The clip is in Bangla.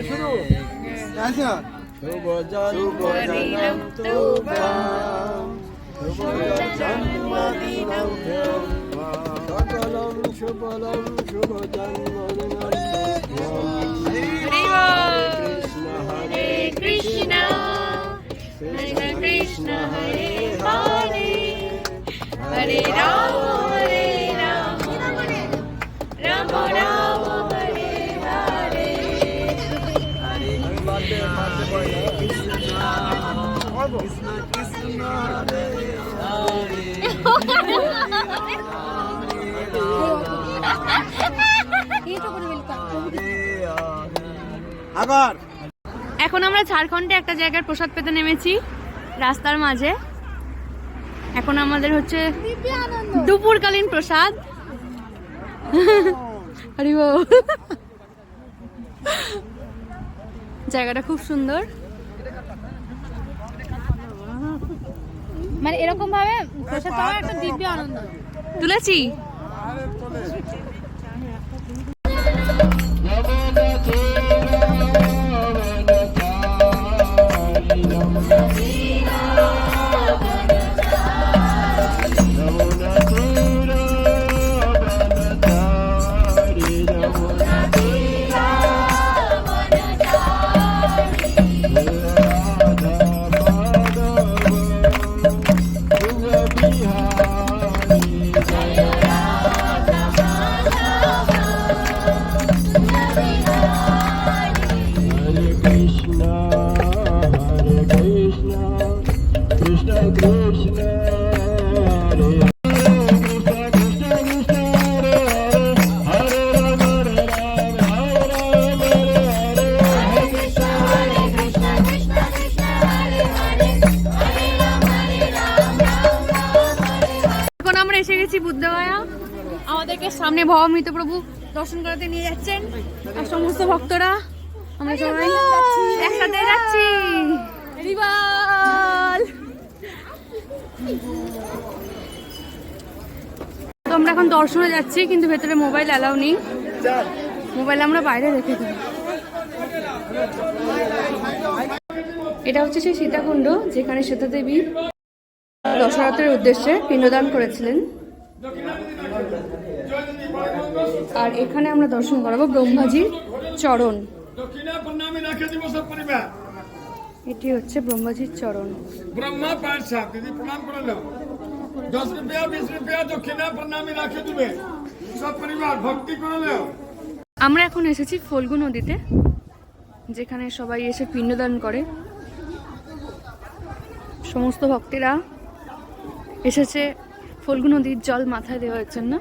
আচ্ছা শুভ জন্মদিনম তুভ্যাম শুভ জন্মদিনম তুভ্যাম সকলম সুফলম শুভ জন্মদিনম কৃষ্ণ হরে কৃষ্ণ হরে কৃষ্ণ হরে হরে হরে রাম আবার। এখন আমরা ঝাড়খণ্ডে একটা জায়গার প্রসাদ পেতে নেমেছি রাস্তার মাঝে। এখন আমাদের হচ্ছে দুপুরকালীন প্রসাদ। হরি। জায়গাটা খুব সুন্দর। মানে এরকম ভাবে প্রসাদ পাওয়া একটা দিব্য আনন্দ। তুলেছি? আমরা এসে গেছি বুদ্ধগয়া। আমাদেরকে সামনে ভবামৃত প্রভু দর্শন করাতে নিয়ে যাচ্ছেন। আর সমস্ত ভক্তরা, আমরা সবাই একসাথে যাচ্ছি। তো আমরা এখন দর্শনে যাচ্ছি, কিন্তু ভেতরে মোবাইল অ্যালাউ নেই। মোবাইল আমরা বাইরে রেখে দিই এটা হচ্ছে সেই সীতাকুণ্ড, যেখানে সীতা দেবী দশরথের উদ্দেশ্যে পিণ্ডদান করেছিলেন। আর এখানে আমরা দর্শন করাবো ব্রহ্মাজির চরণ। এটি হচ্ছে ব্রহ্মাজির চরণ। ব্রহ্মা প্রণাম করে নাও দশ রুপিয়া বিশ রুপিয়া দক্ষিণা প্রণামী রাখে সব পরিবার ভক্তি করে নাও আমরা এখন এসেছি ফল্গু নদীতে, যেখানে সবাই এসে পিণ্ডদান করে। সমস্ত ভক্তেরা এসেছে ফল্গু নদীর জল মাথায় দেওয়ার জন্য।